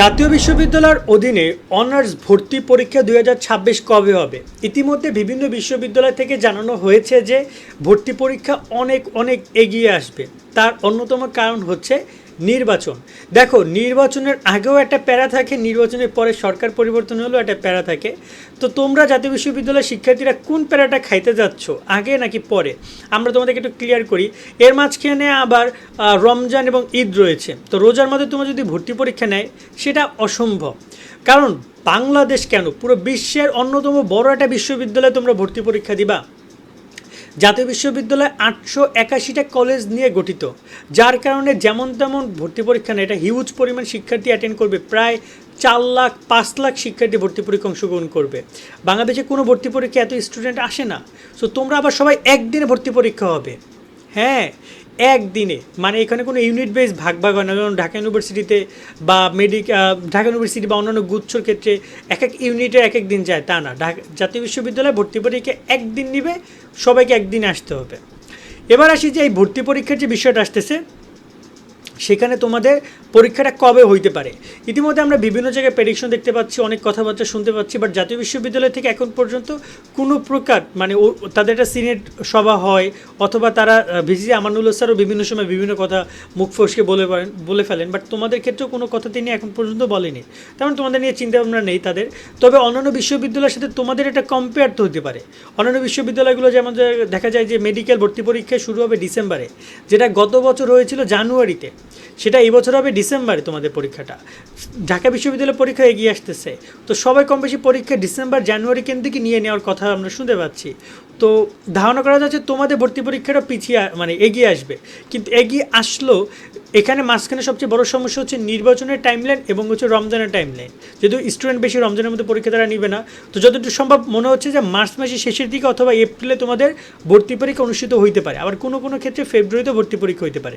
জাতীয় বিশ্ববিদ্যালয়ের অধীনে অনার্স ভর্তি পরীক্ষা দুই হাজার ছাব্বিশ কবে হবে? ইতিমধ্যে বিভিন্ন বিশ্ববিদ্যালয় থেকে জানানো হয়েছে যে ভর্তি পরীক্ষা অনেক অনেক এগিয়ে আসবে। তার অন্যতম কারণ হচ্ছে নির্বাচন। দেখো, নির্বাচনের আগেও একটা প্যারা থাকে, নির্বাচনের পরে সরকার পরিবর্তন হলেও একটা প্যারা থাকে। তো তোমরা জাতীয় বিশ্ববিদ্যালয়ের শিক্ষার্থীরা কোন প্যারাটা খাইতে যাচ্ছ, আগে নাকি পরে? আমরা তোমাদেরকে একটু ক্লিয়ার করি। এর মাঝখানে আবার রমজান এবং ঈদ রয়েছে। তো রোজার মধ্যে তোমরা যদি ভর্তি পরীক্ষা নেয়, সেটা অসম্ভব। কারণ বাংলাদেশ কেন? পুরো বিশ্বের অন্যতম বড় একটা বিশ্ববিদ্যালয়ে তোমরা ভর্তি পরীক্ষা দিবা। জাতীয় বিশ্ববিদ্যালয় আটশো একাশিটা কলেজ নিয়ে গঠিত। যার কারণে যেমন তেমন ভর্তি পরীক্ষা এটা হিউজ পরিমাণ শিক্ষার্থী অ্যাটেন্ড করবে। প্রায় চার লাখ, পাঁচ লাখ শিক্ষার্থী ভর্তি পরীক্ষা অংশগ্রহণ করবে। বাংলাদেশে কোনো ভর্তি পরীক্ষা এত স্টুডেন্ট আসে না। সো তোমরা আবার সবাই একদিনে ভর্তি পরীক্ষা হবে। হ্যাঁ একদিনে মানে এখানে কোনো ইউনিট বেস ভাগ ভাগ হয় না। যেমন ঢাকা ইউনিভার্সিটিতে বা মেডিক ঢাকা ইউনিভার্সিটি বা অন্যান্য গুচ্ছর ক্ষেত্রে এক এক ইউনিটে এক এক দিন যায়, তা না। ঢাকা জাতীয় বিশ্ববিদ্যালয়ে ভর্তি পরীক্ষা একদিন নিবে, সবাইকে একদিন আসতে হবে। এবার আসি যে এই ভর্তি পরীক্ষার যে বিষয়টা আসতেছে সেখানে তোমাদের পরীক্ষাটা কবে হইতে পারে? ইতিমধ্যে আমরা বিভিন্ন জায়গায় প্রেডিকশন দেখতে পাচ্ছি, অনেক কথাবার্তা শুনতে পাচ্ছি বাট জাতীয় বিশ্ববিদ্যালয় থেকে এখন পর্যন্ত কোনো প্রকার মানে তাদের একটা সিনেট সভা হয়, অথবা তারা ভিসি আমানুল্লাহ স্যারও বিভিন্ন সময় বিভিন্ন কথা মুখ ফসকে বলে পারেন, বলে ফেলেন বাট তোমাদের ক্ষেত্রেও কোনো কথা তিনি এখন পর্যন্ত বলেনি। তেমন তোমাদের নিয়ে চিন্তা ভাবনা নেই তাদের। তবে অন্যান্য বিশ্ববিদ্যালয়ের সাথে তোমাদের একটা কম্পেয়ার তো হতে পারে। অন্যান্য বিশ্ববিদ্যালয়গুলো যেমন দেখা যায় যে মেডিকেল ভর্তি পরীক্ষা শুরু হবে ডিসেম্বরে, যেটা গত বছর হয়েছিল জানুয়ারিতে। সেটা এই বছর হবে ডিসেম্বরে তোমাদের পরীক্ষাটা। ঢাকা বিশ্ববিদ্যালয় পরীক্ষা এগিয়ে আসতেছে। তো সবাই কম বেশি পরীক্ষা ডিসেম্বর, জানুয়ারি কেন থেকে নিয়ে নেওয়ার কথা আমরা শুনতে পাচ্ছি। তো ধারণা করা যাচ্ছে তোমাদের ভর্তি পরীক্ষাটা পিছিয়ে মানে এগিয়ে আসবে। কিন্তু এগিয়ে আসলেও এখানে মাঝখানে সবচেয়ে বড় সমস্যা হচ্ছে নির্বাচনের টাইমলাইন এবং হচ্ছে রমজানের টাইম টাইমলাইন যেহেতু স্টুডেন্ট বেশি রমজানের মধ্যে পরীক্ষা তারা নিবে না, তো যতটুকু সম্ভব মনে হচ্ছে যে মার্চ মাসের শেষের দিকে অথবা এপ্রিলে তোমাদের ভর্তি পরীক্ষা অনুষ্ঠিত হইতে পারে। আবার কোনো কোনো ক্ষেত্রে ফেব্রুয়ারিতে ভর্তি পরীক্ষা হইতে পারে।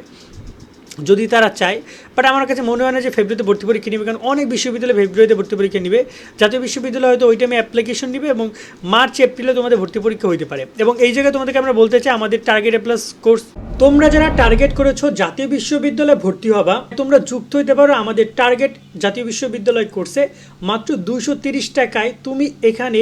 যদি তারা চায় বাট আমার কাছে মনে হয় না যে ফেব্রুয়ারিতে ভর্তি পরীক্ষা নেবে, কারণ অনেক বিশ্ববিদ্যালয় ফেব্রুয়ারিতে ভর্তি পরীক্ষা নেবে। জাতীয় বিশ্ববিদ্যালয় হয়তো ওই টাইমে অ্যাপ্লিকেশন নেবে এবং মার্চ এপ্রিলে তোমাদের ভর্তি পরীক্ষা হইতে পারে। এবং এই জায়গায় তোমাদেরকে আমরা বলতে চাই, আমাদের টার্গেট প্লাস কোর্স তোমরা যারা টার্গেট করেছ জাতীয় বিশ্ববিদ্যালয়ে ভর্তি হবা, তোমরা যুক্ত হইতে পারো আমাদের টার্গেট জাতীয় বিশ্ববিদ্যালয় কোর্সে মাত্র তিরিশ টাকায় তুমি এখানে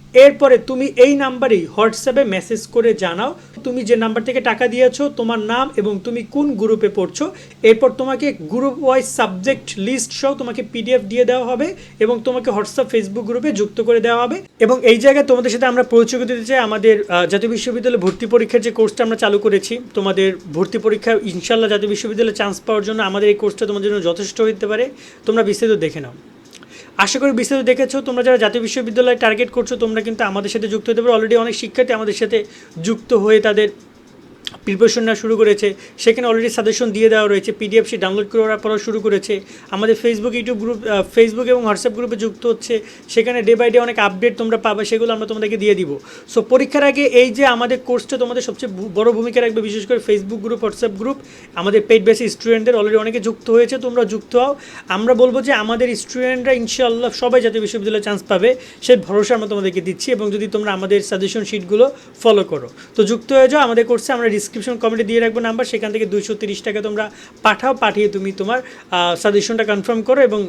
এরপরে তুমি এই নাম্বারেই হোয়াটসঅ্যাপে মেসেজ করে জানাও, তুমি যে নাম্বার থেকে টাকা দিয়েছ, তোমার নাম এবং তুমি কোন গ্রুপে পড়ছো, এরপর তোমাকে গ্রুপ ওয়াইজ সাবজেক্ট লিস্ট সহ তোমাকে পিডিএফ দিয়ে দেওয়া হবে এবং তোমাকে হোয়াটসঅ্যাপ ফেসবুক গ্রুপে যুক্ত করে দেওয়া হবে। এবং এই জায়গায় তোমাদের সাথে আমরা পরিচয় দিতে চাই। আমাদের জাতীয় বিশ্ববিদ্যালয়ে ভর্তি পরীক্ষার যে কোর্সটা আমরা চালু করেছি, তোমাদের ভর্তি পরীক্ষা ইনশাল্লাহ জাতীয় বিশ্ববিদ্যালয়ে চান্স পাওয়ার জন্য আমাদের এই কোর্সটা তোমাদের জন্য যথেষ্ট হতে পারে। তোমরা বিস্তারিত দেখে নাও। আশা করি বিস্তারিত দেখেছ। তোমরা যারা জাতীয় বিশ্ববিদ্যালয়ে টার্গেট করছ, তোমরা কিন্তু আমাদের সাথে যুক্ত হতে পারো। অলরেডি অনেক শিক্ষার্থী আমাদের সাথে যুক্ত হয়ে তাদের প্রিপারেশন নেওয়া শুরু করেছে। সেখানে অলরেডি সাজেশন দিয়ে দেওয়া রয়েছে। পিডিএফ সে ডাউনলোড করার পরও শুরু করেছে। আমাদের ফেসবুক ইউটিউব গ্রুপ ফেসবুক এবং হোয়াটসঅ্যাপ গ্রুপে যুক্ত হচ্ছে। সেখানে ডে বাই ডে অনেক আপডেট তোমরা পাবে, সেগুলো আমরা তোমাদেরকে দিয়ে দিব। সো পরীক্ষার আগে এই যে আমাদের কোর্সটা তোমাদের সবচেয়ে বড় ভূমিকা রাখবে, বিশেষ করে ফেসবুক গ্রুপ হোয়াটসঅ্যাপ গ্রুপ আমাদের পেড বেসি স্টুডেন্টদের অলরেডি অনেকে যুক্ত হয়েছে, তোমরা যুক্ত হও। আমরা বলব যে আমাদের স্টুডেন্টরা ইনশাআল্লাহ সবাই জাতীয় বিশ্ববিদ্যালয়ে চান্স পাবে। সেই ভরসা আমরা তোমাদেরকে দিচ্ছি এবং যদি তোমরা আমাদের সাজেশন শিটগুলো ফলো করো। তো যুক্ত হয়ে যাও, আমাদের কোর্সে আমরা ডিসক্রিপশন কমেন্টে দিয়ে রাখব নাম্বার সেখান থেকে দুইশো তিরিশ টাকা তোমরা পাঠাও, পাঠিয়ে তুমি তোমার সাজেশনটা কনফার্ম করো এবং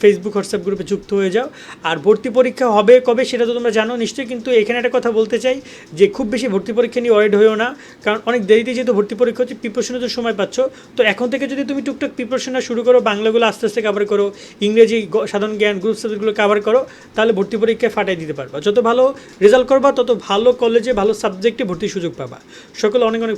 ফেসবুক হোয়াটসঅ্যাপ গ্রুপে যুক্ত হয়ে যাও। আর ভর্তি পরীক্ষা হবে কবে সেটা তো তোমরা জানো নিশ্চয়ই, কিন্তু এখানে একটা কথা বলতে চাই যে খুব বেশি ভর্তি পরীক্ষা নিয়ে ওয়ারিড হয়েও না, কারণ অনেক দেরিতে যেহেতু ভর্তি পরীক্ষা হচ্ছে প্রিপারেশনের তো সময় পাচ্ছ। তো এখন থেকে যদি তুমি টুকটাক প্রিপারেশনটা শুরু করো, বাংলাগুলো আস্তে আস্তে কাভার করো, ইংরেজি সাধারণ জ্ঞান গ্রুপ সাবজেক্টগুলো কাভার করো, তাহলে ভর্তি পরীক্ষায় ফাটাই দিতে পারবা। যত ভালো রেজাল্ট করবা, তত ভালো কলেজে ভালো সাবজেক্টে ভর্তির সুযোগ পাবা। সকলে অনেক অনেক